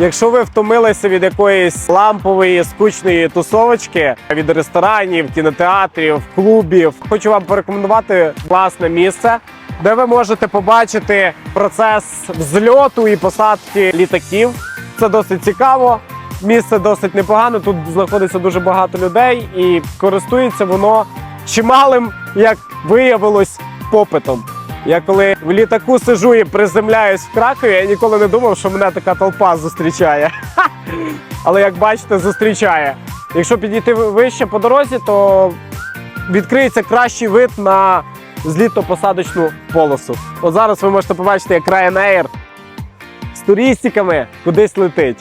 Якщо ви втомилися від якоїсь лампової скучної тусовочки від ресторанів, кінотеатрів, клубів, хочу вам порекомендувати класне місце, де ви можете побачити процес взльоту і посадки літаків. Це досить цікаво. Місце досить непогане. Тут знаходиться дуже багато людей і користується воно чималим, як виявилось, попитом. Я коли в літаку сижу і приземляюсь в Кракові, я ніколи не думав, що мене така толпа зустрічає. Але як бачите, зустрічає. Якщо підійти вище по дорозі, то відкриється кращий вид на злітно-посадочну полосу. От зараз ви можете побачити, як Ryanair з туристиками кудись летить.